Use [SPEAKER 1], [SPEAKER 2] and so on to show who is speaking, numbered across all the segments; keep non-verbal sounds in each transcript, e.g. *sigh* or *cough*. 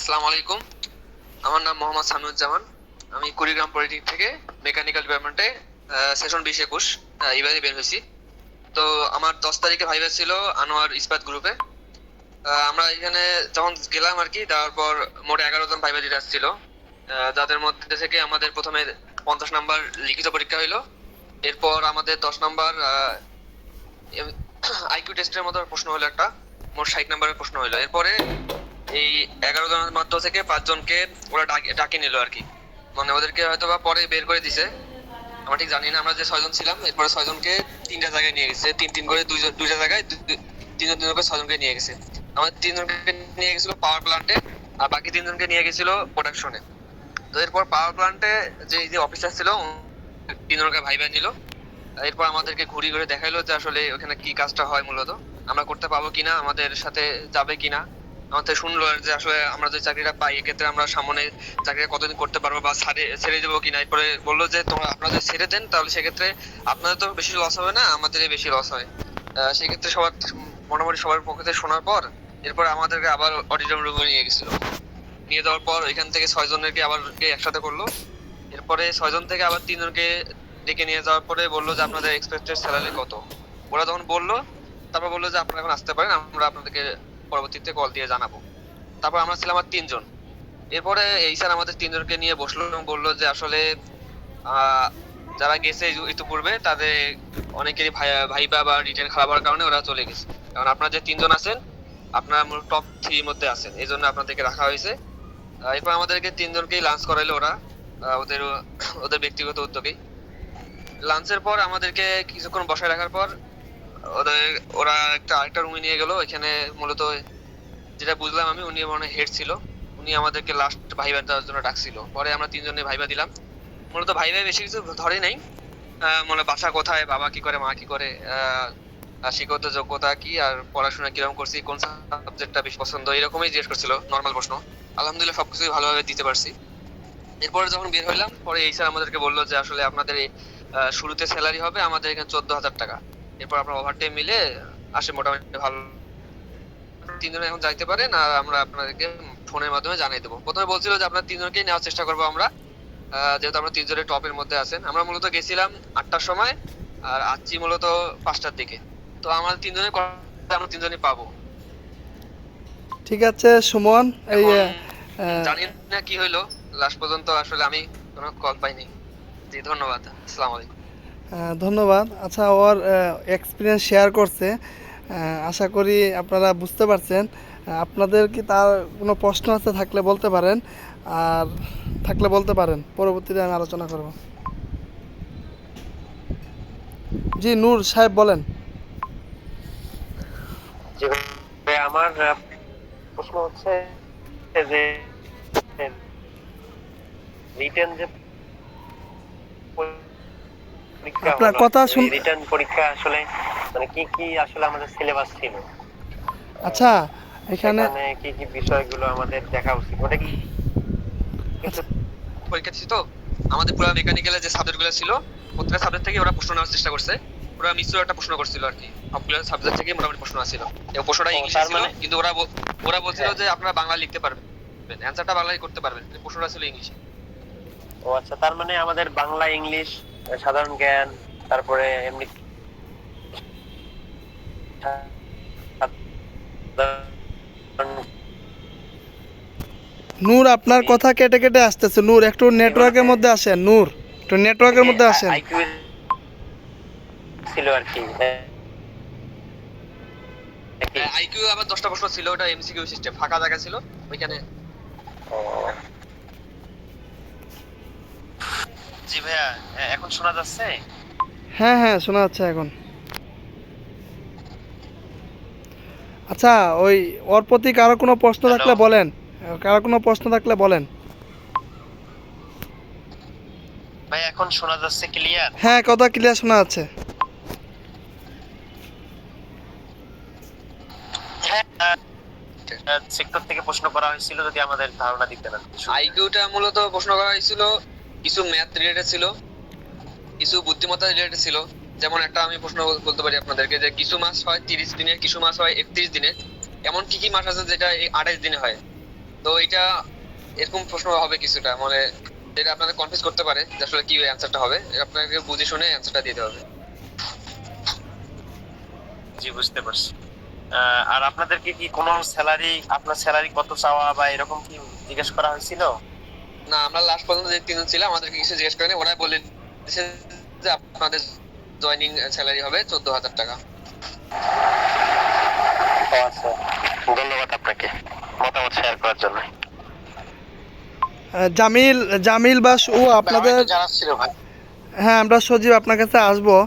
[SPEAKER 1] আসসালামু আলাইকুম। আমার নাম মোহাম্মদ সামিউজ্জামান আমি কুড়িগ্রাম পলিটেকনিক থেকে মেকানিক্যাল ডিপার্টমেন্টে সেশন বিশ একুশ এবারে বের হয়েছি। তো আমার দশ তারিখে ভাইবা ছিল আনোয়ার ইস্পাত গ্রুপে আমরা এখানে যখন গেলাম আর কি তারপর মোট এগারো জন ভাইবা দিতে আসছিল যাদের মধ্যে থেকে আমাদের প্রথমে পঞ্চাশ নাম্বার লিখিত পরীক্ষা হইল। এরপর আমাদের দশ নাম্বার আইকিউ টেস্টের *coughs* মতো প্রশ্ন হলো একটা। মোট ষাট নাম্বারের প্রশ্ন হলো এরপরে এই এগারো জনের মধ্য থেকে পাঁচজনকে ওরা ডাকে নিল আর কি। মানে ওদেরকে হয়তো বা পরে বের করে দিছে। আমরা ঠিক জানি না, আমরা যে ছয়জন ছিলাম, এরপরে ছয়জনকে তিনটা জায়গায় নিয়ে গেছে। তিন তিন করে দুইজন দুইটা জায়গায় তিনজন তিনজন করে ছয়জনকে নিয়ে গেছে। আমাদের তিনজনকে নিয়ে গেছিল পাওয়ার প্ল্যান্টে আর বাকি তিনজনকে নিয়ে গেছিল প্রোডাকশনে তো এরপর পাওয়ার প্লান্টে যে যে অফিসার ছিল তিনজনকে ভাই ভাই নিল। এরপর আমাদেরকে ঘুরি ঘুরে দেখাইলো যে আসলে ওখানে কি কাজটা হয় মূলত। আমরা করতে পাবো কিনা, আমাদের সাথে যাবে কিনা। আমাদের শুনলো যে আসলে আমরা যে চাকরিটা পাই, এক্ষেত্রে আমরা সামনে চাকরিটা কতদিন করতে পারব বা ছাড়ে, ছেড়ে দেবো কিনা? এরপরে বলল যে, তোমরা আপনারা যদি ছেড়ে দেন, তাহলে সেক্ষেত্রে আপনাদের তো বেশি লস হবে না, আমাদেরই বেশি লস হয়। সেক্ষেত্রে সবার, মোটামুটি সবার পক্ষ থেকে শোনার পর, এরপর আমাদেরকে আবার অডিটোরিয়াম রুমে নিয়ে গেছিল। নিয়ে যাওয়ার পর এখান থেকে ছয় জনেরকে আবার একসাথে করল। এরপরে ছয়জন থেকে আবার তিনজনকে ডেকে নিয়ে যাওয়ার পরে বলল যে, আপনাদের এক্সপেক্টেড স্যালারি কত? ওরা যখন বলল, তারপর বলল যে, আপনারা এখন আসতে পারেন, আমরা আপনাদেরকে পরবর্তীতে কল দিয়ে জানাব। তারপর আমরা ছিলাম আর তিনজন। এরপরে এই স্যার আমাদের তিনজনকে নিয়ে বসল এবং বলল যে আসলে যারা গেছে ইতু- ইতিপূর্বে তাদের অনেকেরই ভাই, ভাইবা বা রিটেন খারাপ হওয়ার কারণে ওরা চলে গেছে। কারণ আপনারা যে তিনজন আছেন, আপনারা টপ থ্রির মধ্যে আছেন। এই জন্য আপনাদেরকে রাখা হয়েছে। এরপর আমাদেরকে তিনজনকেই লাঞ্চ করাইলো ওরা ওদের ওদের ব্যক্তিগত উদ্যোগেই। লাঞ্চের পর আমাদেরকে কিছুক্ষণ বসায় রাখার পর ওদের, ওরা একটা আরেকটা রুমে নিয়ে গেল এখানে মূলত যেটা বুঝলাম আমি, উনি মনে হেড ছিল। উনি আমাদেরকে লাস্ট ভাইবা দেওয়ার জন্য ডাকছিল। পরে আমরা তিনজনে ভাইবা দিলাম। মূলত ভাইবা বেশি কিছু ধরে নাই। মানে বাসা কোথায়, বাবা কি করে, মা কি করে শিক্ষত যোগ্যতা কি, আর পড়াশোনা কীরকম করছি, কোন সাবজেক্টটা বেশি পছন্দ, এরকমই জিজ্ঞেস করছিল নর্মাল প্রশ্ন। আলহামদুলিল্লাহ সবকিছুই ভালোভাবে দিতে পারছি। এরপরে যখন বের হইলাম, পরে এই স্যার আমাদেরকে বলল যে, আসলে আপনাদের শুরুতে স্যালারি হবে আমাদের এখানে চোদ্দ হাজার টাকা। এরপর আপনার ওভারটাইম মিলে আসে মোটামুটি ভালো। তিনজনে এখন যাইতে পারেন আর আমরা আপনাদেরকে ফোনের মাধ্যমে জানিয়ে দেবো। প্রথমে বলছিল যে আপনার তিনজনকেই নেওয়ার চেষ্টা করব আমরা যেহেতু আমরা তিনজনের টপের মধ্যে আছেন। আমরা মূলত গেছিলাম আটটার সময় আর আসছি মূলত পাঁচটার দিকে। তো আমাদের তিনজনের আমরা তিনজনই পাবো।
[SPEAKER 2] ঠিক আছে সুমন এই
[SPEAKER 1] জানি না কি হইল লাস্ট পর্যন্ত আসলে আমি কোনো কল পাইনি। জি ধন্যবাদ। আসসালামু আলাইকুম।
[SPEAKER 2] ধন্যবাদ। আচ্ছা ওর এক্সপিরিয়েন্স শেয়ার করছে। আশা করি আপনারা বুঝতে পারছেন। আপনাদের কি তার কোনো প্রশ্ন আছে থাকলে বলতে পারেন। আর থাকলে বলতে পারেন। পরবর্তীতে আমি আলোচনা করব। জি, নূর সাহেব বলেন।
[SPEAKER 3] আমার প্রশ্ন হচ্ছে যে রিটার্ন যে
[SPEAKER 2] আপনার কথা শুন-
[SPEAKER 3] রিটার্ন পরীক্ষা আসলে মানে কি কি আসলে আমাদের সিলেবাস ছিল?
[SPEAKER 2] আচ্ছা এখানে
[SPEAKER 3] কি কি বিষয়গুলো আমাদের দেখা উচিত? ওটা কি
[SPEAKER 2] আচ্ছা।
[SPEAKER 1] পরীক্ষা দিচ্ছি তো? আমাদের পুরো মেকানিক্যালের যে সাবজেক্টগুলো ছিল প্রত্যেকটা সাবজেক্ট থেকে ওরা প্রশ্ন নেওয়ার চেষ্টা করছে। ওরা মিশ্র একটা প্রশ্ন করছিল আর কি। সবগুলো সাবজেক্ট থেকে মোটামুটি প্রশ্ন আসছিল। এবং প্রশ্নটা ইংলিশে ছিল
[SPEAKER 3] মানে-
[SPEAKER 1] কিন্তু ওরা ওরা বলছিল
[SPEAKER 3] হ্যাঁ।
[SPEAKER 1] যে আপনারা বাংলা লিখতে পারবেন। অ্যান্সারটা বাংলায় করতে পারবেন। প্রশ্নটা ছিল ইংলিশে
[SPEAKER 3] ও আচ্ছা তার মানে আমাদের বাংলা ইংলিশ সাধারণ জ্ঞান তারপরে এমনি
[SPEAKER 2] নূর আপনার কথা কেটে কেটে আসতেছে নূর একটু নেটওয়ার্কের মধ্যে আসেন নূর একটু নেটওয়ার্কের মধ্যে আসেন
[SPEAKER 3] ছিল আর কি হ্যাঁ।
[SPEAKER 1] আইকিউ আবার দশটা প্রশ্ন ছিল ওটা এমসিকিউ সিস্টেম ফাঁকা জায়গা ছিল ওইখানে।
[SPEAKER 3] জি ভাইয়া এখন শোনা যাচ্ছে?
[SPEAKER 2] হ্যাঁ হ্যাঁ শোনা যাচ্ছে এখন। আচ্ছা ওই ওর প্রতি কারও কোনো প্রশ্ন থাকলে বলেন। কারও কোনো প্রশ্ন থাকলে বলেন।
[SPEAKER 3] ভাই এখন শোনা যাচ্ছে ক্লিয়ার?
[SPEAKER 2] হ্যাঁ কথা ক্লিয়ার শোনা যাচ্ছে।
[SPEAKER 3] সেক্টর থেকে প্রশ্ন করা হয়েছিল যদি আমাদের ধারণা দিতেন আর কি।
[SPEAKER 1] আইকিউটা মূলত প্রশ্ন করা হয়েছিল কিছু ম্যাথ রিলেটেড ছিল, কিছু বুদ্ধিমত্তা রিলেটেড ছিল। যেমন একটা আমি প্রশ্ন বলতে পারি আপনাদেরকে যে কিছু মাস হয় তিরিশ দিনে, কিছু মাস হয় একত্রিশ দিনে। এমন কি কি মাস আছে যেটা এই আঠাইশ দিনে হয়? তো এটা এরকম প্রশ্ন হবে কিছুটা মানে যেটা আপনাদের কনফিউজ করতে পারে যে আসলে কি অ্যান্সারটা হবে। আপনাকে বুঝে শুনে অ্যান্সারটা দিতে হবে।
[SPEAKER 3] জি, বুঝতে পারছি। আর আপনাদেরকে কি কোনো স্যালারি আপনার স্যালারি কত চাওয়া বা এরকম কি জিজ্ঞেস করা হয়েছিল?
[SPEAKER 1] না আমরা লাস্ট পর্যন্ত যে তিনজন ছিলাম আমাদেরকে কিছু জিজ্ঞেস করেনি। ওরাই বলে দিয়েছে যে আপনাদের জয়নিং স্যালারি হবে চোদ্দ হাজার টাকা।
[SPEAKER 3] আচ্ছা ধন্যবাদ আপনাকে। মতামত শেয়ার করার জন্য।
[SPEAKER 2] জামিল জামিল বা ও আপনাদের
[SPEAKER 3] জানাচ্ছিল ভাই।
[SPEAKER 2] হ্যাঁ আমরা সজীব আপনার কাছে আসব।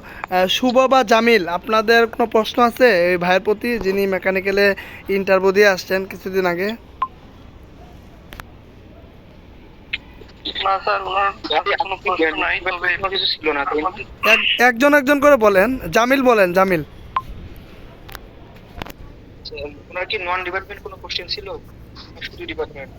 [SPEAKER 2] শুভ বা জামিল আপনাদের কোনো প্রশ্ন আছে? এই ভাইয়ের প্রতি যিনি মেকানিক্যালে ইন্টারভিউ দিয়ে আসছেন কিছুদিন আগে
[SPEAKER 4] না স্যার ওনার কোনো প্রশ্ন নাই তবে
[SPEAKER 5] কিছু ছিল না তো
[SPEAKER 2] এক- একজন একজন করে বলেন জামিল বলেন জামিল।
[SPEAKER 5] ওনার কি নন ডিপার্টমেন্ট কোনো কোশ্চেন ছিল? শুধু ডিপার্টমেন্ট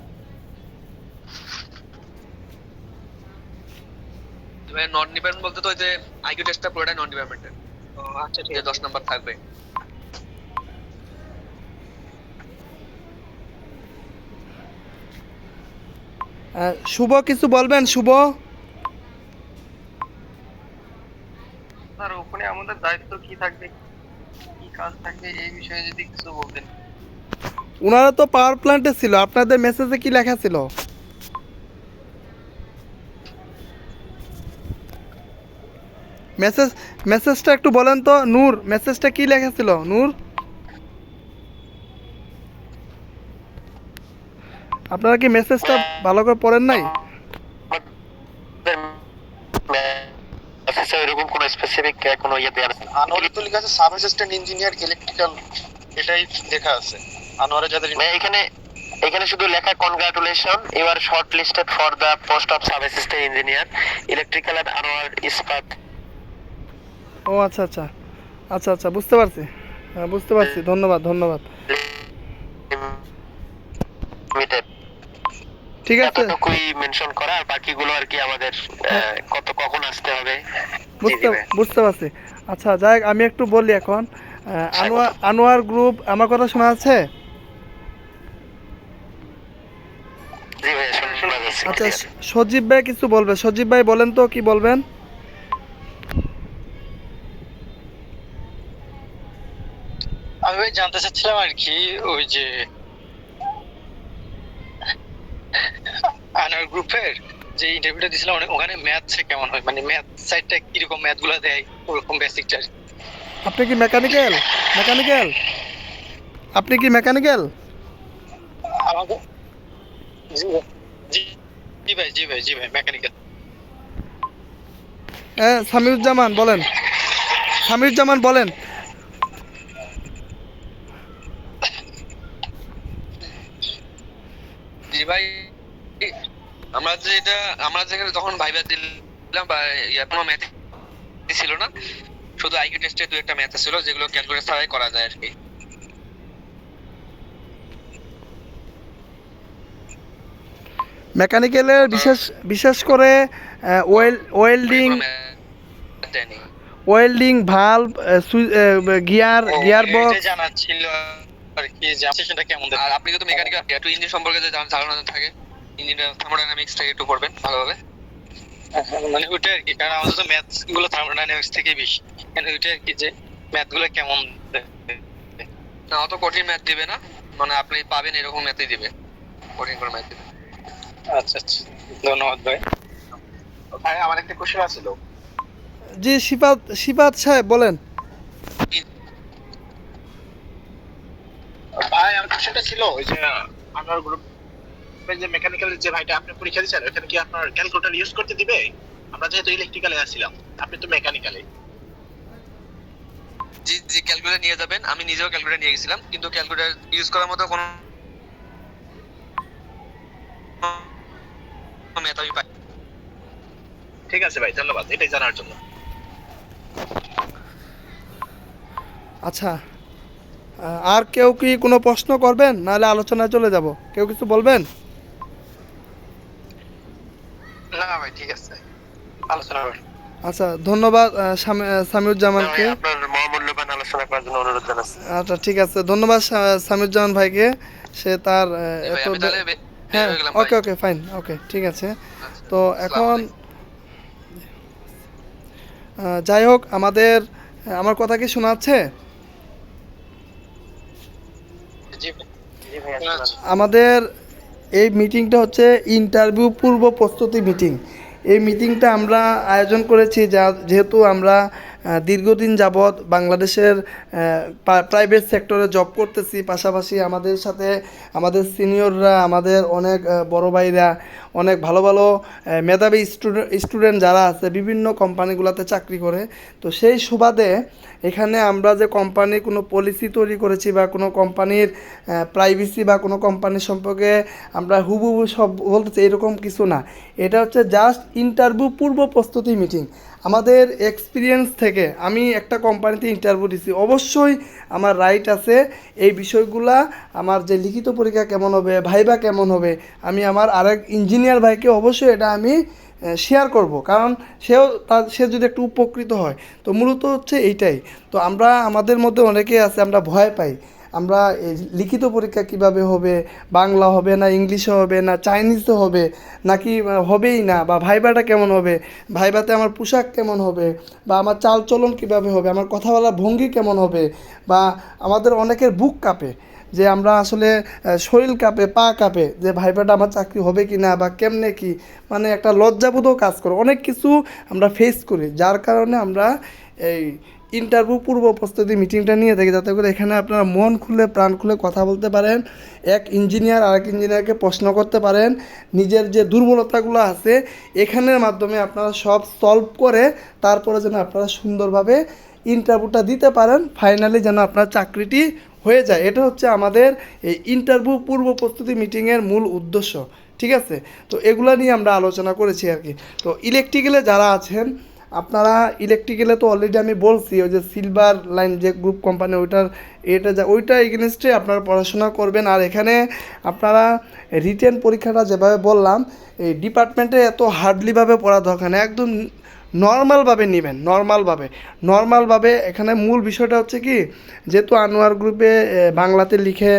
[SPEAKER 1] নন ডিপার্টমেন্ট বলতে তো ওই যে আইকিউ টেস্টটা পুরোটাই নন ডিপার্টমেন্টের
[SPEAKER 5] আচ্ছা ঠিক আছে।
[SPEAKER 1] দশ নাম্বার থাকবে।
[SPEAKER 2] শুভ কিছু বলবেন শুভ?
[SPEAKER 4] স্যার ওখানে আমাদের দায়িত্ব কি থাকবে? কি কাজ থাকবে? এই বিষয়ে যদি কিছু বলতেন।
[SPEAKER 2] ওনারা তো পাওয়ার প্ল্যান্টে ছিল আপনাদের মেসেজে কি লেখা ছিল? মেসেজ মেসেজটা একটু বলেন তো নূর মেসেজটা কি লেখা ছিল নূর? আপনারা কি মেসেজটা ভালো করে পড়েন নাই?
[SPEAKER 3] এরকম কোনো স্পেসিফিক কোনো ইয়ে দেওয়া আছে?
[SPEAKER 5] তো লেখা আছে সাব অ্যাসিস্ট্যান্ট ইঞ্জিনিয়ার ইলেকট্রিক্যাল এটাই লেখা আছে। আনোয়ারে যাদের
[SPEAKER 3] মানে এখানে এখানে শুধু লেখা congratulation you are short listed for the post of sub assistant engineer electrical and Anwar Ispat
[SPEAKER 2] ও আচ্ছা আচ্ছা। আচ্ছা আচ্ছা বুঝতে পারছি। হ্যাঁ বুঝতে পারছি। ধন্যবাদ ধন্যবাদ।
[SPEAKER 3] লিমিটেড
[SPEAKER 2] ঠিক আছে।
[SPEAKER 3] এতটুকুই মেনশন করা আর বাকিগুলো আর কি আমাদের কত কখন আসতে হবে
[SPEAKER 2] বুঝতে বুঝতে পারছি। আচ্ছা যাই হোক, আমি একটু বলি এখন। আনোয়ার আনোয়ার গ্রুপ আমার কথা শোনা আছে
[SPEAKER 3] জি ভাই শোনা শোনা যাচ্ছে
[SPEAKER 2] আচ্ছা সজীব ভাই কিছু বলবে? সজীব ভাই বলেন তো কি বলবেন?
[SPEAKER 5] আমি জানতে চাচ্ছিলাম আর কি ওই যে আনোয়ার গ্রুপের যে ইন্টারভিউটা দিছিলাম ওখানে ম্যাথ কেমন হয়? মানে ম্যাথ সাইডটা কীরকম ম্যাথগুলা দেয়? ওরকম বেসিকটা
[SPEAKER 2] আপনি কি মেকানিক্যাল মেকানিক্যাল আপনি কি মেকানিক্যাল
[SPEAKER 5] আমাকে জি ভাই। জি ভাই জি ভাই মেকানিক্যাল
[SPEAKER 2] হ্যাঁ সামিউজ্জামান বলেন। সামিউজ্জামান বলেন
[SPEAKER 1] জি ভাই আমরা যে এটা আমরা যেখানে তখন ভাইবা দিলাম বা ইয়া কোনো ম্যাথ ছিল না শুধু আইকিউ টেস্টে দু একটা ম্যাথ ছিল যেগুলো ক্যালকুলেটর ছাড়াই করা যায় আর কি।
[SPEAKER 2] মেকানিক্যালের বিশেষ বিশেষ করে weld welding. Welding valve gear gear box
[SPEAKER 5] জানার ছিল আর কি সেটা কেমন
[SPEAKER 1] আর আপনি কিন্তু মেকানিক্যাল ইঞ্জিন সম্পর্কে জান- ধারণা থাকে। ইঞ্জিনের থার্মোডাইনামিক্সটা একটু পড়বেন ভালোভাবে।
[SPEAKER 5] মানে ওইটা আর কি কারণ আমাদের তো ম্যাথগুলো থার্মোডাইনামিক্স থেকে বেশি। মানে ওইটা আর কি যে ম্যাথগুলো কেমন
[SPEAKER 1] না অত কঠিন ম্যাথ দিবে না। মানে আপনি পাবেন এরকম ম্যাথই দিবে। কঠিন করে ম্যাথ দিবে
[SPEAKER 5] আচ্ছা আচ্ছা। ধন্যবাদ ভাই। ভাই আমার একটা কোশ্চেন আছিল
[SPEAKER 2] জি শিপাত শিপাত সাহেব বলেন।
[SPEAKER 5] ভাই আমার কোশ্চেনটা ছিল ওই যে আপনার গ্রুপ যে মেকানিক্যাল যে ভাইটা আপনি পরীক্ষা দিয়েছেন ওখানে কি আপনার ক্যালকুলেটর ইউজ করতে দিবে? আমরা যেহেতু ইলেকট্রিক্যালে আসছিলাম আপনি তো মেকানিক্যালে
[SPEAKER 1] জি জি ক্যালকুলেটর নিয়ে যাবেন। আমি নিজেও ক্যালকুলেটর নিয়ে গেছিলাম কিন্তু ক্যালকুলেটর ইউজ করার মতো কোনো ম্যাথ আমি পাই
[SPEAKER 5] ঠিক আছে ভাই ধন্যবাদ। এটাই জানার জন্য।
[SPEAKER 2] আচ্ছা আর কেউ কি কোনো প্রশ্ন করবেন? নাহলে আলোচনায় চলে যাব। কেউ কিছু বলবেন
[SPEAKER 5] না ভাই ঠিক আছে আলোচনা করুন
[SPEAKER 2] আচ্ছা ধন্যবাদ সামিউজ্জামানকে আচ্ছা ঠিক আছে। ধন্যবাদ সা- সামিরুজ্জামান ভাইকে। সে তার এত হ্যাঁ ওকে ওকে ফাইন ওকে ঠিক আছে।
[SPEAKER 1] আচ্ছা,
[SPEAKER 2] তো এখন যাই হোক আমাদের আমার কথা কি শোনা যাচ্ছে। আমাদের এই মিটিংটা হচ্ছে ইন্টারভিউ পূর্ব প্রস্তুতি মিটিং এই মিটিংটা আমরা আয়োজন করেছি যা যেহেতু আমরা দীর্ঘদিন যাবৎ বাংলাদেশের প্রাইভেট সেক্টরে জব করতেছি। পাশাপাশি আমাদের সাথে আমাদের সিনিয়ররা আমাদের অনেক বড় ভাইরা, অনেক ভালো ভালো মেধাবী স্টুডেন্ট স্টুডেন্ট যারা আছে, বিভিন্ন কোম্পানিগুলোতে চাকরি করে। তো সেই সুবাদে এখানে আমরা যে কোম্পানির কোনো পলিসি তৈরি করেছি বা কোনো কোম্পানির প্রাইভেসি বা কোনো কোম্পানির সম্পর্কে আমরা হুবহু সব বলতেছি এরকম কিছু না। এটা হচ্ছে জাস্ট ইন্টারভিউ পূর্ব প্রস্তুতি মিটিং আমাদের এক্সপিরিয়েন্স থেকে আমি একটা কোম্পানিতে ইন্টারভিউ দিছি। অবশ্যই আমার রাইট আছে। এই বিষয়গুলা আমার যে লিখিত পরীক্ষা কেমন হবে ভাইবা কেমন হবে, আমি আমার আরেক ইঞ্জিনিয়ার ভাইকে অবশ্যই এটা আমি শেয়ার করব। কারণ সেও তার, সে যদি একটু উপকৃত হয়, তো মূলত হচ্ছে এইটাই। তো আমরা, আমাদের মধ্যে অনেকেই আছে, আমরা ভয় পাই। আমরা লিখিত পরীক্ষা কীভাবে হবে, বাংলা হবে না ইংলিশে হবে না চাইনিজে হবে, নাকি হবেই না, বা ভাইবাটা কেমন হবে, ভাইবাতে আমার পোশাক কেমন হবে, বা আমার চাল চলন কীভাবে হবে, আমার কথা বলার ভঙ্গি কেমন হবে, বা আমাদের অনেকের বুক কাঁপে, যে আমরা আসলে শরীর কাঁপে, পা কাঁপে, যে ভাইবাটা আমার চাকরি হবে কি না বা কেমনে কি মানে একটা লজ্জাবোধও কাজ করে, অনেক কিছু আমরা ফেস করি, যার কারণে আমরা এই ইন্টারভিউ পূর্ব প্রস্তুতি মিটিংটা নিয়ে থাকি, যাতে করে এখানে আপনারা মন খুলে, প্রাণ খুলে কথা বলতে পারেন। এক ইঞ্জিনিয়ার আরেক ইঞ্জিনিয়ারকে প্রশ্ন করতে পারেন। নিজের যে দুর্বলতাগুলো আছে, এখানের মাধ্যমে আপনারা সব সলভ করে তারপরে যেন আপনারা সুন্দরভাবে ইন্টারভিউটা দিতে পারেন। ফাইনালি যেন আপনার চাকরিটি হয়ে যায়। এটা হচ্ছে আমাদের এই ইন্টারভিউ পূর্ব প্রস্তুতি মিটিংয়ের মূল উদ্দেশ্য। ঠিক আছে? তো এগুলা নিয়ে আমরা আলোচনা করেছি আর কি। তো ইলেকট্রিক্যালে যারা আছেন আপনারা ইলেকট্রিক্যালে তো অলরেডি আমি বলছি, ওই যে সিলভার লাইন যে গ্রুপ কোম্পানি ওইটার এটা যা, ওইটা এগেনস্টে আপনারা পড়াশোনা করবেন। আর এখানে আপনারা রিটেন পরীক্ষাটা যেভাবে বললাম, এই ডিপার্টমেন্টে এত হার্ডলিভাবে পড়া দরকার না একদম নর্মালভাবে নেবেন, নর্মালভাবে। নর্মালভাবে এখানে মূল বিষয়টা হচ্ছে কি, যেহেতু আনোয়ার গ্রুপে বাংলাতে লিখে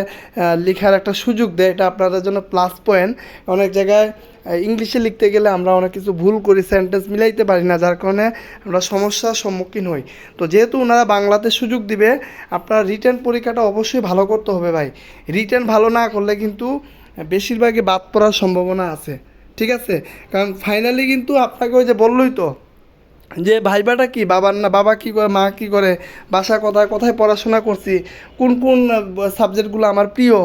[SPEAKER 2] লেখার একটা সুযোগ দেয়, এটা আপনাদের জন্য প্লাস পয়েন্ট অনেক জায়গায় ইংলিশে লিখতে গেলে আমরা অনেক কিছু ভুল করি সেন্টেন্স মিলাইতে পারি না, যার কারণে আমরা সমস্যার সম্মুখীন হই। তো যেহেতু ওনারা বাংলাতে সুযোগ দিবে, আপনার রিটার্ন পরীক্ষাটা অবশ্যই ভালো করতে হবে ভাই। রিটার্ন ভালো না করলে কিন্তু বেশিরভাগই বাদ পড়ার সম্ভাবনা আছে। ঠিক আছে? কারণ ফাইনালি কিন্তু আপনাকে ওই যে বললোই তো যে ভাইবাটা কি? বাবার না বাবা কি করে, মা কি করে? বাসা কোথায় কোথায় পড়াশোনা করছি? কোন কোন সাবজেক্টগুলো আমার প্রিয়?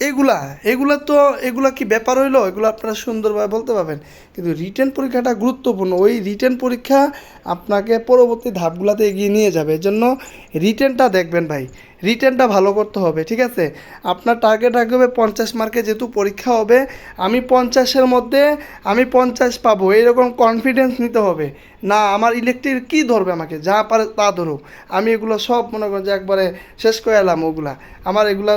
[SPEAKER 2] এগুলা এগুলা তো, এগুলা কি ব্যাপার হইল? এগুলো আপনারা সুন্দরভাবে বলতে পারবেন। কিন্তু রিটেন পরীক্ষাটা গুরুত্বপূর্ণ। ওই রিটেন পরীক্ষা আপনাকে পরবর্তী ধাপগুলোতে এগিয়ে নিয়ে যাবে। এর জন্য রিটেনটা দেখবেন ভাই। রিটেনটা ভালো করতে হবে, ঠিক আছে? আপনার টার্গেট রাখতে হবে পঞ্চাশ মার্কে যেহেতু পরীক্ষা হবে, আমি পঞ্চাশের মধ্যে আমি পঞ্চাশ পাবো। এরকম কনফিডেন্স নিতে হবে। না, আমার ইলেকট্রিক কী ধরবে আমাকে? যা পারে তা ধরুক। আমি এগুলো সব মনে করেন যে একবারে শেষ করে এলাম ওগুলা। আমার এগুলা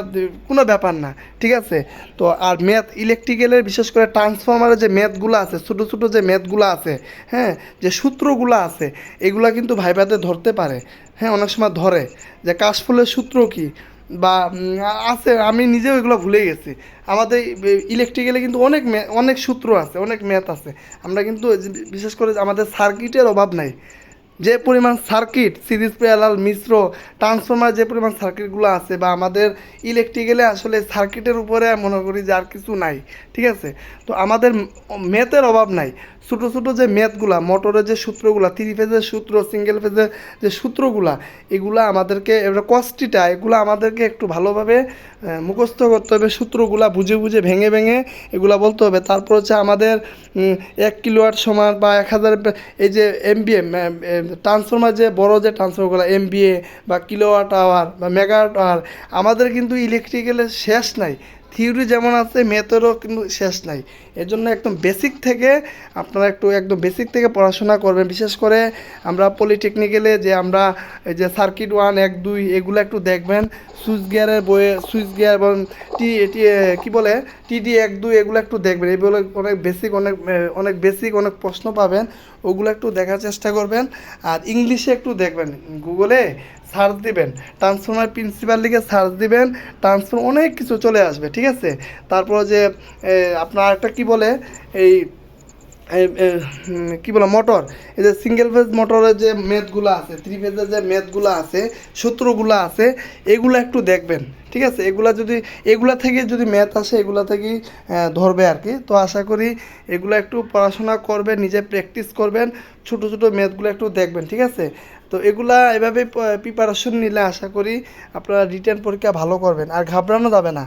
[SPEAKER 2] কোনো ব্যাপার না, ঠিক আছে? তো আর ম্যাথ ইলেকট্রিক্যালের বিশেষ করে ট্রান্সফরমারের যে ম্যাথগুলো আছে ছোটো ছোটো যে ম্যাথগুলো আছে হ্যাঁ যে সূত্রগুলো আছে, এগুলা কিন্তু ভাইভাতে ধরতে পারে। হ্যাঁ অনেক সময় ধরে। যে কাশফুলের সূত্র কী? বা আছে, আমি নিজেও এগুলো ভুলে গেছি। আমাদের ইলেকট্রিক্যালে কিন্তু অনেক অনেক সূত্র আছে, অনেক ম্যাথ আছে। আমরা কিন্তু বিশেষ করে আমাদের সার্কিটের অভাব নাই। যে পরিমাণ সার্কিট সিরিজ প্যারালাল মিশ্র ট্রান্সফরমার যে পরিমাণ সার্কিটগুলো আছে বা আমাদের ইলেকট্রিক্যালে আসলে সার্কিটের উপরে মনে করি যে আর কিছু নাই, ঠিক আছে? তো আমাদের ম্যাথের অভাব নাই। ছোটো ছোটো যে ম্যাথগুলা মোটরের যে সূত্রগুলা থ্রি ফেজের সূত্র সিঙ্গেল ফেজের যে সূত্রগুলা, এগুলা আমাদেরকে এবার কস্টিটা এগুলো আমাদেরকে একটু ভালোভাবে মুখস্থ করতে হবে, সূত্রগুলা বুঝে বুঝে ভেঙে ভেঙে এগুলা বলতে হবে। তারপর হচ্ছে আমাদের এক কিলোয়াট সমান বা এক হাজার এই যে এমবিএ ট্রান্সফর্মার যে বড় যে ট্রান্সফরগুলো এমবিএ বা কিলোয়াট আওয়ার বা মেগাওয়াট আওয়ার আমাদের কিন্তু ইলেকট্রিক্যালের শেষ নাই। থিওরি যেমন আছে মেথডও কিন্তু শেষ নাই। এর জন্য একদম বেসিক থেকে আপনারা একটু একদম বেসিক থেকে পড়াশোনা করবেন। বিশেষ করে আমরা পলিটেকনিক্যালে যে আমরা এই যে সার্কিট ওয়ান এক, দুই এগুলো একটু দেখবেন। সুইচ গিয়ারের বইয়ে সুইচ গিয়ার এবং টি টি কী বলে? টিডি এক, দুই এগুলো একটু দেখবেন। এগুলো অনেক বেসিক অনেক অনেক বেসিক অনেক প্রশ্ন পাবেন। ওগুলো একটু দেখার চেষ্টা করবেন। আর ইংলিশে একটু দেখবেন। গুগলে সার্চ দিবেন। ট্রান্সফর্মার প্রিন্সিপাল লিখে সার্চ দিবেন ট্রান্সফর্ম অনেক কিছু চলে আসবে, ঠিক আছে? তারপর যে আপনার একটা কি বলে? এই কি বলে? মোটর এই যে সিঙ্গেল ফেজ মোটরের যে মেথগুলো আছে থ্রি ফেজের যে মেথগুলো আছে, সূত্রগুলো আছে, এগুলো একটু দেখবেন, ঠিক আছে? এগুলা যদি, এগুলা থেকে যদি ম্যাথ আসে, এগুলা থেকেই ধরবে আর কি। তো আশা করি এগুলো একটু পড়াশোনা করবেন, নিজে প্র্যাকটিস করবেন, ছোটো ছোটো ম্যাথগুলো একটু দেখবেন, ঠিক আছে? তো এগুলা এভাবে প্রিপারেশন নিলে আশা করি আপনারা রিটার্ন পরীক্ষা ভালো করবেন। আর ঘাবড়ানো যাবে না।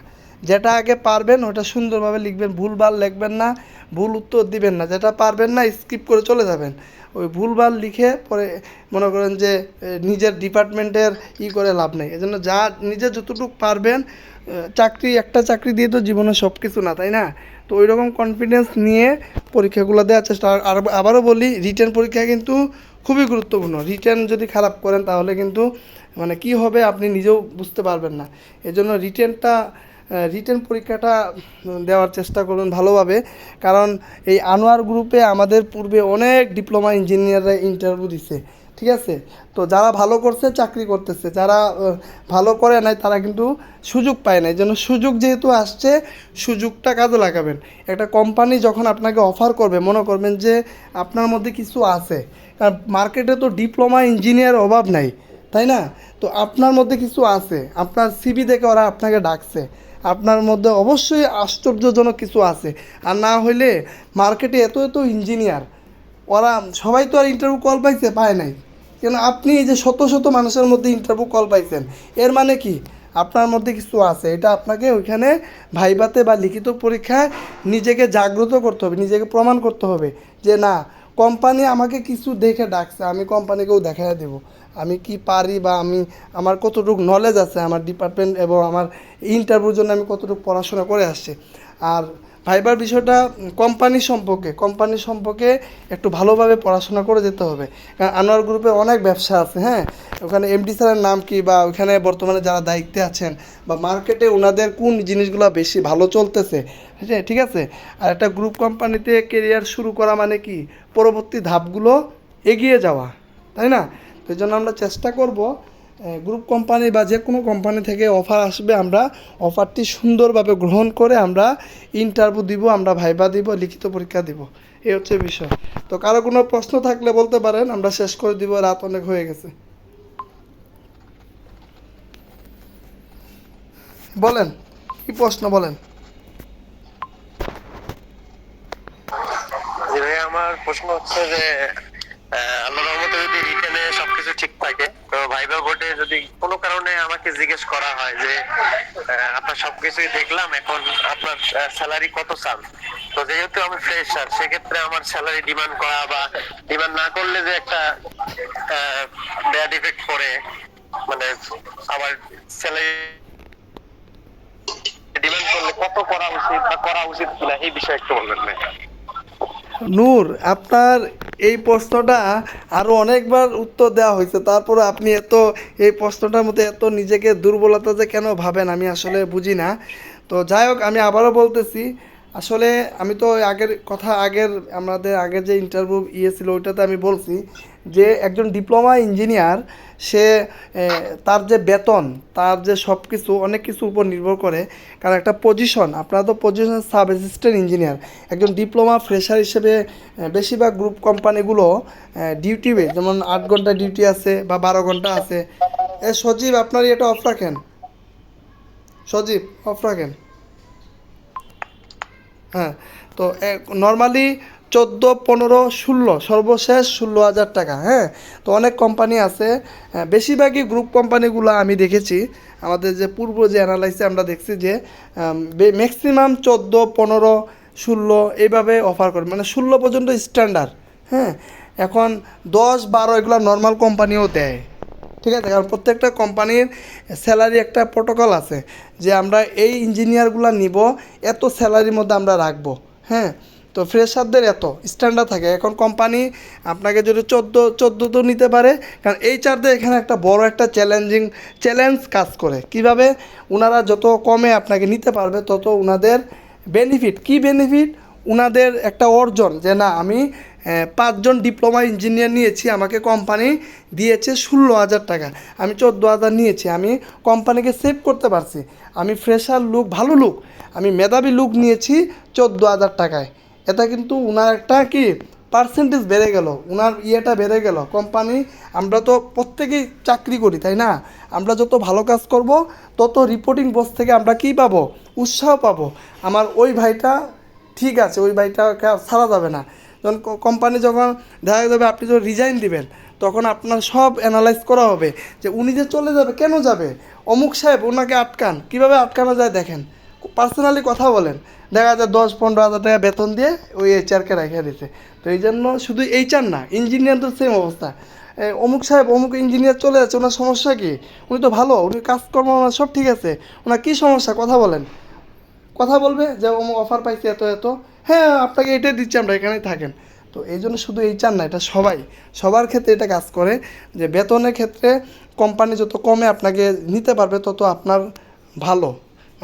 [SPEAKER 2] যেটা আগে পারবেন, ওটা সুন্দরভাবে লিখবেন। ভুলভাল লিখবেন না, ভুল উত্তর দিবেন না। যেটা পারবেন না স্কিপ করে চলে যাবেন। ওই ভুলভাল লিখে পরে মনে করেন যে নিজের ডিপার্টমেন্টের ই করে লাভ নেই। এজন্য যা নিজে যতটুকু পারবেন চাকরি, একটা চাকরি দিয়ে তো জীবনে সব কিছু না, তাই না? তো ওই রকম কনফিডেন্স নিয়ে পরীক্ষাগুলো দেওয়ার চেষ্টা। আর আবারও বলি রিটার্ন পরীক্ষা কিন্তু খুবই গুরুত্বপূর্ণ। রিটার্ন যদি খারাপ করেন, তাহলে কিন্তু মানে কি হবে আপনি নিজেও বুঝতে পারবেন না। এজন্য রিটার্নটা রিটেন পরীক্ষাটা দেওয়ার চেষ্টা করবেন ভালোভাবে। কারণ এই আনোয়ার গ্রুপে আমাদের পূর্বে অনেক ডিপ্লোমা ইঞ্জিনিয়াররা ইন্টারভিউ দিছে, ঠিক আছে? তো যারা ভালো করছে, চাকরি করতেছে। যারা ভালো করে নাই, তারা কিন্তু সুযোগ পায় না জন্য সুযোগ যেহেতু আসছে, সুযোগটা কাজে লাগাবেন। একটা কোম্পানি যখন আপনাকে অফার করবে, মনে করবেন যে আপনার মধ্যে কিছু আছে। কারণ মার্কেটে তো ডিপ্লোমা ইঞ্জিনিয়ার অভাব নাই, তাই না? তো আপনার মধ্যে কিছু আছে। আপনার সিবি দেখে ওরা আপনাকে ডাকছে। আপনার মধ্যে অবশ্যই আশ্চর্যজনক কিছু আছে। আর না হইলে মার্কেটে এত এত ইঞ্জিনিয়ার, ওরা সবাই তো আর ইন্টারভিউ কল পাইছে, পায় নাই। কেন আপনি এই যে শত শত মানুষের মধ্যে ইন্টারভিউ কল পাইছেন, এর মানে কি? আপনার মধ্যে কিছু আছে, এটা আপনাকে ওইখানে ভাইবাতে বা লিখিত পরীক্ষায় নিজেকে জাগ্রত করতে হবে, নিজেকে প্রমাণ করতে হবে যে না কোম্পানি আমাকে কিছু দেখে ডাকছে, আমি কোম্পানিকেও দেখাই দেব। আমি কি পারি বা আমি, আমার কতটুকু নলেজ আছে আমার ডিপার্টমেন্ট এবং আমার ইন্টারভিউর জন্য আমি কতটুকু পড়াশোনা করে আসছি। আর ভাইবার বিষয়টা কোম্পানি সম্পর্কে কোম্পানি সম্পর্কে একটু ভালোভাবে পড়াশোনা করে যেতে হবে। কারণ আনোয়ার গ্রুপে অনেক ব্যবসা আছে হ্যাঁ? ওখানে এমডি স্যারের নাম কি বা ওখানে বর্তমানে যারা দায়িত্বে আছেন বা মার্কেটে ওনাদের কোন জিনিসগুলো বেশি ভালো চলতেছে হ্যাঁ ঠিক আছে? আর একটা গ্রুপ কোম্পানিতে কেরিয়ার শুরু করা মানে কি? পরবর্তী ধাপগুলো এগিয়ে যাওয়া, তাই না? তো জন্য আমরা চেষ্টা করব গ্রুপ কোম্পানি বা যে কোনো কোম্পানি থেকে অফার আসবে, আমরা অফারটি সুন্দরভাবে গ্রহণ করে আমরা ইন্টারভিউ দিব, আমরা ভাইবা দিব, লিখিত পরীক্ষা দিব। এই হচ্ছে বিষয়। তো কারও কোনো প্রশ্ন থাকলে বলতে পারেন, আমরা শেষ করে দিব, রাত অনেক হয়ে গেছে। বলেন, কি প্রশ্ন বলেন?
[SPEAKER 3] আমার প্রশ্ন হচ্ছে যে আহ, আল্লাহর রহমতে যদি রিটেনে সবকিছু ঠিক থাকে তো ভাইবা বোর্ডে যদি কোনো কারণে আমাকে জিজ্ঞেস করা হয় যে আপনার সবকিছুই দেখলাম এখন আপনার স্যালারি কত চান? তো যেহেতু আমি ফ্রেশার সেক্ষেত্রে আমার স্যালারি ডিমান্ড করা বা ডিমান্ড না করলে যে একটা ব্যাড ইফেক্ট পড়ে মানে আমার স্যালারি ডিমান্ড করলে কত করা উচিত বা করা উচিত কিনা এই বিষয়ে একটু বলবেন ভাই।
[SPEAKER 2] নূর, আপনার এই প্রশ্নটা আরও অনেকবার উত্তর দেওয়া হয়েছে। তারপরে আপনি এত, এই প্রশ্নটার মধ্যে এত নিজেকে দুর্বলতা যে কেন ভাবেন, আমি আসলে বুঝি না। তো যাই হোক, আমি আবারও বলতেছি, আসলে আমি তো আগের কথা আগের, আমাদের আগের যে ইন্টারভিউ ইয়ে ছিল, ওইটাতে আমি বলছি যে একজন ডিপ্লোমা ইঞ্জিনিয়ার সে তার যে বেতন, তার যে সব কিছু অনেক কিছুর উপর নির্ভর করে। কারণ একটা পজিশন আপনারা তো পজিশন সাব অ্যাসিস্ট্যান্ট ইঞ্জিনিয়ার একজন ডিপ্লোমা ফ্রেশার হিসেবে বেশিরভাগ গ্রুপ কোম্পানিগুলো ডিউটি বেস যেমন আট ঘণ্টা ডিউটি আছে বা বারো ঘণ্টা আছে। এ, সজীব, আপনারই এটা অফ রাখেন। সজীব অফ রাখেন। হ্যাঁ তো নর্মালি চোদ্দ পনেরো ষোলো সর্বশেষ ষোলো হাজার টাকা হ্যাঁ? তো অনেক কোম্পানি আছে। হ্যাঁ, বেশিরভাগই গ্রুপ কোম্পানিগুলো আমি দেখেছি। আমাদের যে পূর্ব যে অ্যানালাইসে আমরা দেখছি যে ম্যাক্সিমাম চোদ্দ পনেরো ষোলো এইভাবে অফার করে। মানে ষোলো পর্যন্ত স্ট্যান্ডার্ড হ্যাঁ? এখন দশ বারো এগুলো নর্মাল কোম্পানিও দেয়। ঠিক আছে? কারণ প্রত্যেকটা কোম্পানির স্যালারি একটা প্রোটোকল আছে যে আমরা এই ইঞ্জিনিয়ারগুলো নিব এত স্যালারির মধ্যে আমরা রাখব হ্যাঁ? তো ফ্রেশারদের এত স্ট্যান্ডার্ড থাকে। এখন কোম্পানি আপনাকে যদি চোদ্দ চোদ্দ তো নিতে পারে, কারণ এই চারদের এখানে একটা বড় একটা চ্যালেঞ্জিং চ্যালেঞ্জ কাজ করে। কীভাবে? ওনারা যত কমে আপনাকে নিতে পারবে, তত ওনাদের বেনিফিট কি বেনিফিট ওনাদের একটা অর্জন যে, না, আমি পাঁচজন ডিপ্লোমা ইঞ্জিনিয়ার নিয়েছি, আমাকে কোম্পানি দিয়েছে ষোলো হাজার টাকা। আমি চোদ্দ হাজার নিয়েছি, আমি কোম্পানিকে সেভ করতে পারছি। আমি ফ্রেশার লুক ভালো লুক আমি মেধাবী লুক নিয়েছি চোদ্দ হাজার টাকায়। এটা কিন্তু ওনার একটা কি পার্সেন্টেজ বেড়ে গেল ওনার ইয়েটা বেড়ে গেল। কোম্পানি আমরা তো প্রত্যেকেই চাকরি করি, তাই না? আমরা যত ভালো কাজ করব, তত রিপোর্টিং বস থেকে আমরা কী পাবো? উৎসাহ পাবো। আমার ওই ভাইটা ঠিক আছে, ওই ভাইটাকে আর ছাড়া যাবে না। যখন কোম্পানি যখন দেখা যাবে আপনি যখন রিজাইন দিবেন, তখন আপনার সব অ্যানালাইজ করা হবে যে উনি যে চলে যাবে, কেন যাবে? অমুক সাহেব ওনাকে আটকান। কীভাবে আটকানো যায় দেখেন? পার্সোনালি কথা বলেন। দেখা যায় দশ, পনেরো হাজার টাকা বেতন দিয়ে ওই এইচআরকে রেখে দিতে তো এই জন্য শুধু এইচআর না ইঞ্জিনিয়ার তো সেম অবস্থা। অমুক সাহেব, অমুক ইঞ্জিনিয়ার চলে যাচ্ছে, ওনার সমস্যা কি? উনি তো ভালো, উনি কাজকর্ম ওনার সব ঠিক আছে। ওনার কী সমস্যা? কথা বলেন। কথা বলবে যে অমুক অফার পাইছে এত এত। হ্যাঁ আপনাকে এটাই দিচ্ছি, আমরা এখানেই থাকেন। তো এই জন্য শুধু এই চান না, এটা সবাই। সবার ক্ষেত্রে এটা কাজ করে যে বেতনের ক্ষেত্রে কোম্পানি যত কমে আপনাকে নিতে পারবে, তত আপনার ভালো।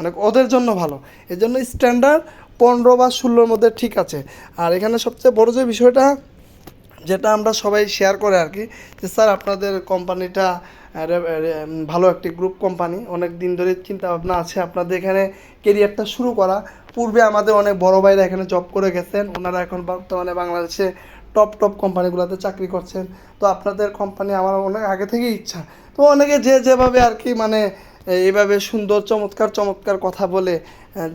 [SPEAKER 2] মানে ওদের জন্য ভালো। এই জন্য স্ট্যান্ডার্ড পনেরো বা ষোলোর মধ্যে ঠিক আছে। আর এখানে সবচেয়ে বড় যে বিষয়টা, যেটা আমরা সবাই শেয়ার করে আর কি, যে স্যার আপনাদের কোম্পানিটা ভালো একটি গ্রুপ কোম্পানি অনেক দিন ধরে চিন্তা ভাবনা আছে আপনাদের এখানে কেরিয়ারটা শুরু করা। পূর্বে আমাদের অনেক বড় ভাইরা এখানে জব করে গেছেন। ওনারা এখন বর্তমানে বাংলাদেশে টপ টপ কোম্পানিগুলোতে চাকরি করছেন। তো আপনাদের কোম্পানি আমার অনেক আগে থেকেই ইচ্ছা। তো অনেকে যে, যেভাবে আর কি মানে এইভাবে সুন্দর, চমৎকার চমৎকার কথা বলে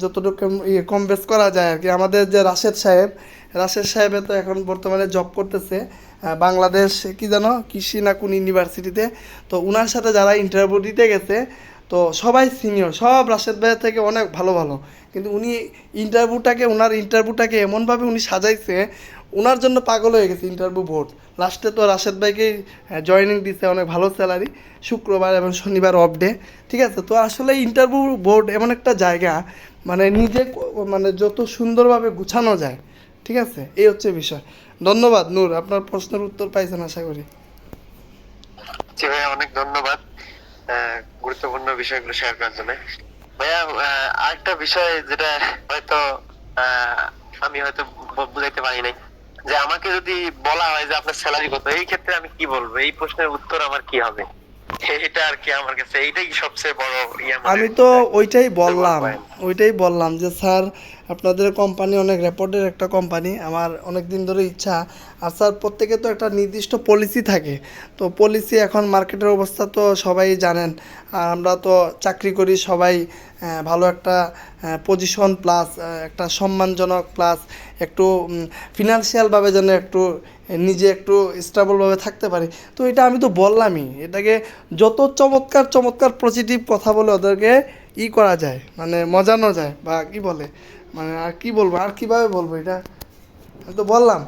[SPEAKER 2] যতটুকু ইয়ে কম বেশ করা যায় আর কি। আমাদের যে রাশেদ সাহেব, রাশেদ সাহেবে তো এখন বর্তমানে জব করতেছে বাংলাদেশ কি জানো, কৃষি না কোন ইউনিভার্সিটিতে তো। উনার সাথে যারা ইন্টারভিউ দিতে গেছে, তো সবাই সিনিয়র সব রাশেদ ভাইয়ের থেকে অনেক ভালো ভালো। কিন্তু উনি ইন্টারভিউটাকে ওনার ইন্টারভিউটাকে এমনভাবে উনি সাজাইছে ওনার জন্য পাগল হয়ে গেছে ইন্টারভিউ বোর্ড লাস্টে তো রাশেদ ভাইকেই জয়েনিং দিছে অনেক ভালো স্যালারি শুক্রবার এবং শনিবার অফ ডে ঠিক আছে? তো আসলে ইন্টারভিউ বোর্ড এমন একটা জায়গা মানে নিজে মানে যত সুন্দরভাবে গুছানো যায়। ঠিক আছে? এই হচ্ছে বিষয়। ধন্যবাদ, নূর। আপনার প্রশ্নের উত্তর পাইছেন আশা করি।
[SPEAKER 3] অনেক ধন্যবাদ গুরুত্বপূর্ণ বিষয়গুলো শেয়ার করার জন্য। ভাইয়া আরেকটা বিষয় যেটা হয়তো আমি হয়তো বুঝাইতে পারি নাই। যে আমাকে যদি বলা হয় যে আপনার স্যালারি কত, এই ক্ষেত্রে আমি কি বলব? এই প্রশ্নের উত্তর আমার কি হবে? এটা আর কি আমার কাছে এইটাই সবচেয়ে বড় ইয়ে
[SPEAKER 2] আমি তো ওইটাই বললাম। ওইটাই বললাম যে স্যার আপনাদের কোম্পানি অনেক রেপোর্টের একটা কোম্পানি আমার অনেক দিন ধরে ইচ্ছা। আর স্যার প্রত্যেকে তো একটা নির্দিষ্ট পলিসি থাকে। তো পলিসি এখন মার্কেটের অবস্থা তো সবাই জানেন। আর আমরা তো চাকরি করি সবাই ভালো একটা পজিশন প্লাস একটা সম্মানজনক প্লাস একটু ফিনান্সিয়ালভাবে যেন একটু নিজে একটু স্টেবলভাবে থাকতে পারে। তো এটা আমি তো বললামই এটাকে যত চমৎকার চমৎকার পজিটিভ কথা বলে ওদেরকে ই করা যায় মানে মজানো যায় বা কি বলে মানে আর কি বলব আর কীভাবে বলব এটা? আমি তো বললাম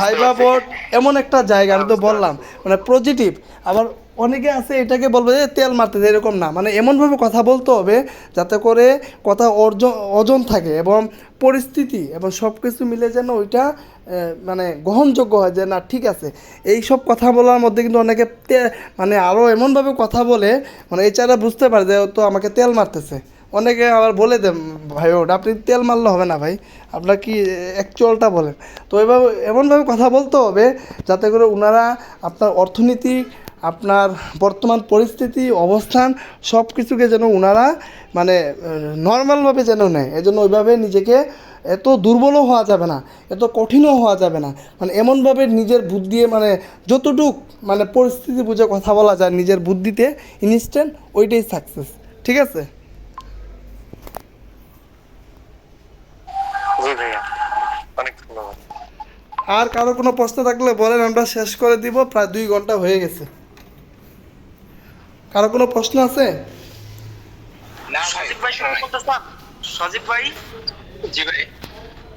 [SPEAKER 2] ভাইবা। বোর্ড এমন একটা জায়গা আমি তো বললাম মানে পজিটিভ আবার অনেকে আছে এটাকে বলবে যে তেল মারতে এরকম না। মানে এমনভাবে কথা বলতে হবে যাতে করে কথা অর্জন ওজন থাকে এবং পরিস্থিতি এবং সব কিছু মিলে যেন ওইটা মানে গ্রহণযোগ্য হয় যে না, ঠিক আছে। এই সব কথা বলার মধ্যে কিন্তু অনেকে মানে আরও এমনভাবে কথা বলে মানে এছাড়া বুঝতে পারে যে তো আমাকে তেল মারতেছে। অনেকে আবার বলে দেন ভাই ওটা আপনি তেল মারলে হবে না ভাই। আপনার কি অ্যাকচুয়ালটা বলেন? তো এভাবে, এমনভাবে কথা বলতে হবে যাতে করে ওনারা আপনার অর্থনীতি আপনার বর্তমান পরিস্থিতি অবস্থান সব কিছুকে যেন ওনারা মানে নর্মালভাবে যেন নেয়। এজন্য ওইভাবে নিজেকে এত দুর্বলও হওয়া যাবে না এত কঠিনও হওয়া যাবে না। মানে এমনভাবে নিজের বুদ্ধি দিয়ে মানে যতটুক মানে পরিস্থিতি বুঝে কথা বলা যায় নিজের বুদ্ধিতে ইনস্ট্যান্ট ওইটাই সাকসেস ঠিক আছে? আর কারও কোনো প্রশ্ন থাকলে বলেন আমরা শেষ করে দিব প্রায় দুই ঘণ্টা হয়ে গেছে। কারও কোনো প্রশ্ন আছে?
[SPEAKER 5] না ভাই
[SPEAKER 4] সজীব ভাই শুরু করতেছেন সজীব ভাই?
[SPEAKER 5] জি ভাই।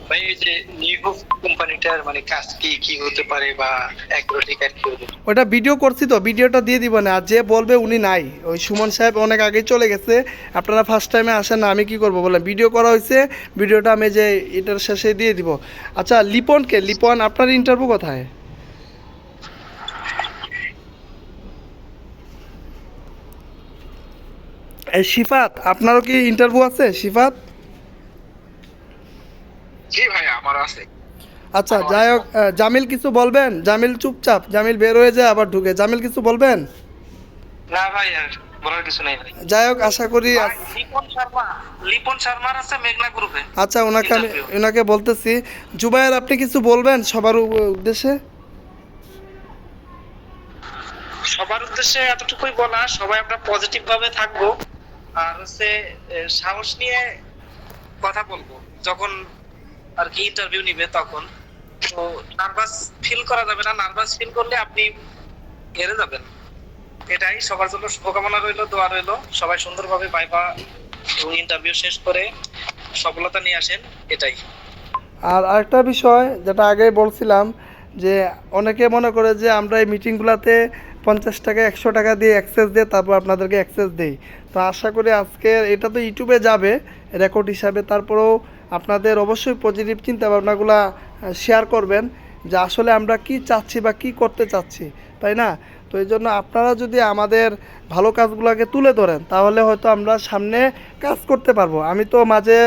[SPEAKER 5] ভাই এই যে নিউ কোম্পানিটার মানে কাজ কি কি হতে পারে বা অ্যাগ্রোটিকার কি হতে
[SPEAKER 2] ওটা ভিডিও করছি তো ভিডিওটা দিয়ে দিব না। আর যে বলবে উনি নাই। ওই সুমন সাহেব অনেক আগেই চলে গেছে। আপনারা ফার্স্ট টাইমে আসেন না আমি কি করব বললাম ভিডিও করা হয়েছে ভিডিওটা আমি যে এটার শেষে দিয়ে দিব। আচ্ছা লিপনকে লিপন আপনার ইন্টারভিউ কোথায়? এই আপনারও কি ইন্টারভিউ আছে শিফাত?
[SPEAKER 5] জি ভাই আমার আছে।
[SPEAKER 2] আচ্ছা যাই হোক জামিল কিছু বলবেন? জামিল চুপচাপ জামিল বের হয়ে যায় আবার ঢুকে। জামিল কিছু বলবেন?
[SPEAKER 4] না ভাই বলার কিছু নেই ভাই।
[SPEAKER 2] যাই হোক আশা করি
[SPEAKER 4] লিপন শর্মা লিপন শর্মার আছে মেঘনা গ্রুপে।
[SPEAKER 2] আচ্ছা ওনাকে আমি ওনাকে বলতেছি। জুবাইর আপনি কিছু বলবেন সবার উদ্দেশ্যে?
[SPEAKER 4] সবার উদ্দেশ্যে এতটুকুই বলা সবাই আমরা পজিটিভ ভাবে থাকব। আর হচ্ছে সাহস নিয়ে কথা বলব। যখন আর কি ইন্টারভিউ নিবে তখন। তো নার্ভাস ফিল করা যাবে না। নার্ভাস ফিল করলে আপনি হেরে যাবেন। এটাই সবার জন্য শুভকামনা রইল, দোয়া রইল। সবাই সুন্দরভাবে বাইবা এবং ইন্টারভিউ শেষ করে সফলতা নিয়ে আসেন, এটাই।
[SPEAKER 2] আর আরেকটা বিষয় যেটা আগে বলছিলাম, যে অনেকে মনে করে যে আমরা এই মিটিংগুলোতে পঞ্চাশ টাকা, একশো টাকা দিয়ে অ্যাক্সেস দিয়ে তারপর আপনাদেরকে অ্যাক্সেস দেই। তো আশা করি আজকে এটা তো ইউটিউবে যাবে রেকর্ড হিসাবে। তারপরেও আপনাদের অবশ্যই পজিটিভ চিন্তা ভাবনাগুলো শেয়ার করবেন যে আসলে আমরা কি চাচ্ছি বা কি করতে চাচ্ছি, তাই না? তো এই জন্য আপনারা যদি আমাদের ভালো কাজগুলোকে তুলে ধরেন, তাহলে হয়তো আমরা সামনে কাজ করতে পারব। আমি তো মাঝে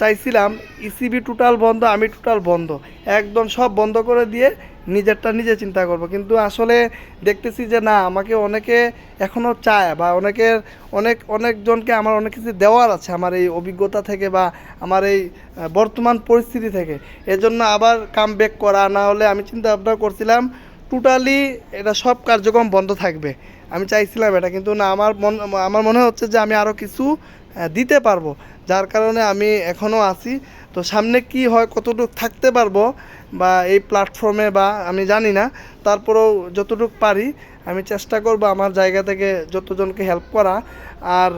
[SPEAKER 2] চাইছিলাম ইসিবি টোটাল বন্ধ, আমি টোটাল বন্ধ। একদম সব বন্ধ করে দিয়ে নিজেরটা নিজে চিন্তা করব। কিন্তু আসলে দেখতেছি যে না, আমাকে অনেকে এখনও চায় বা অনেকের অনেক, অনেকজনকে আমার অনেক কিছু দেওয়ার আছে আমার এই অভিজ্ঞতা থেকে বা আমার এই বর্তমান পরিস্থিতি থেকে। এজন্য আবার কাম ব্যাক করা, না হলে আমি চিন্তা ভাবনা করছিলাম টোটালি এটা সব কার্যক্রম বন্ধ থাকবে। আমি চাইছিলাম এটা, কিন্তু না, আমার মন, আমার মনে হচ্ছে যে আমি আরও কিছু দিতে পারব। যার কারণে আমি এখনও আছি। তো সামনে কি হয়, কতটুকু থাকতে পারব বা এই প্ল্যাটফর্মে বা আমি জানি না, তারপরেও যতটুকু পারি আমি চেষ্টা করব আমার জায়গা থেকে যতজনকে হেল্প করা। আর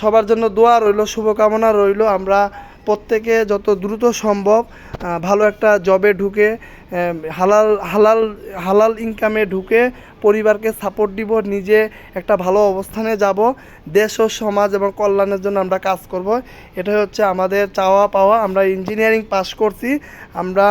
[SPEAKER 2] সবার জন্য দোয়া রইল, শুভকামনা রইল। আমরা প্রত্যেকে যত দ্রুত সম্ভব ভালো একটা জবে ঢুকে হালাল হালাল হালাল ইনকামে ঢুকে পরিবারকে সাপোর্ট দিব, নিজে একটা ভালো অবস্থানে যাব, দেশ ও সমাজ এবং কল্যাণের জন্য আমরা কাজ করব। এটাই হচ্ছে আমাদের চাওয়া পাওয়া। আমরা ইঞ্জিনিয়ারিং পাস করছি। আমরা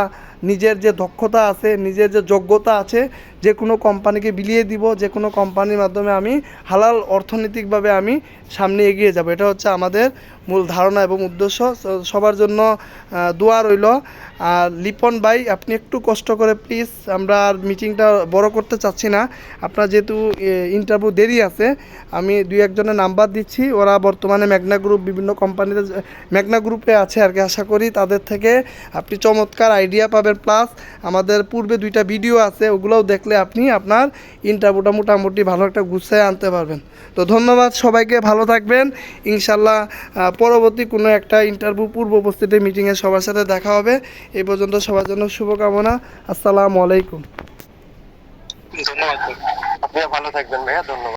[SPEAKER 2] নিজের যে দক্ষতা আছে, নিজের যে যোগ্যতা আছে, যে কোনো কোম্পানিকে বিলিয়ে দিব, যে কোনো কোম্পানির মাধ্যমে আমি হালাল অর্থনৈতিকভাবে আমি সামনে এগিয়ে যাব। এটা হচ্ছে আমাদের মূল ধারণা এবং উদ্দেশ্য। সবার জন্য দোয়া রইল। আর লিপন ভাই, আপনি একটু কষ্ট করে প্লিজ আমরা আর মিটিংটা বড় করতে চাচ্ছি না। আপনার যেহেতু ইন্টারভিউ দেরি আছে, আমি দুই একজনের নাম্বার দিচ্ছি। ওরা বর্তমানে ম্যাগনা গ্রুপ বিভিন্ন কোম্পানিতে ম্যাগনা গ্রুপে আছে আর কি। আশা করি তাদের থেকে আপনি চমৎকার আইডিয়া পাবেন। প্লাস আমাদের পূর্বে দুইটা ভিডিও আছে, ওগুলোও দেখলে আপনি আপনার ইন্টারভিউটা মোটামুটি ভালো একটা গুছিয়ে আনতে পারবেন। তো ধন্যবাদ সবাইকে, ভালো থাকবেন। ইনশাল্লাহ পরবর্তী কোনো একটা ইন্টারভিউ পূর্ব উপস্থিতি মিটিংয়ে সবার সাথে দেখা হবে। এই পর্যন্ত সবার জন্য শুভকামনা। আসসালামু আলাইকুম।
[SPEAKER 5] ধন্যবাদ।
[SPEAKER 3] আপনিও ভালো থাকবেন ভাইয়া ধন্যবাদ।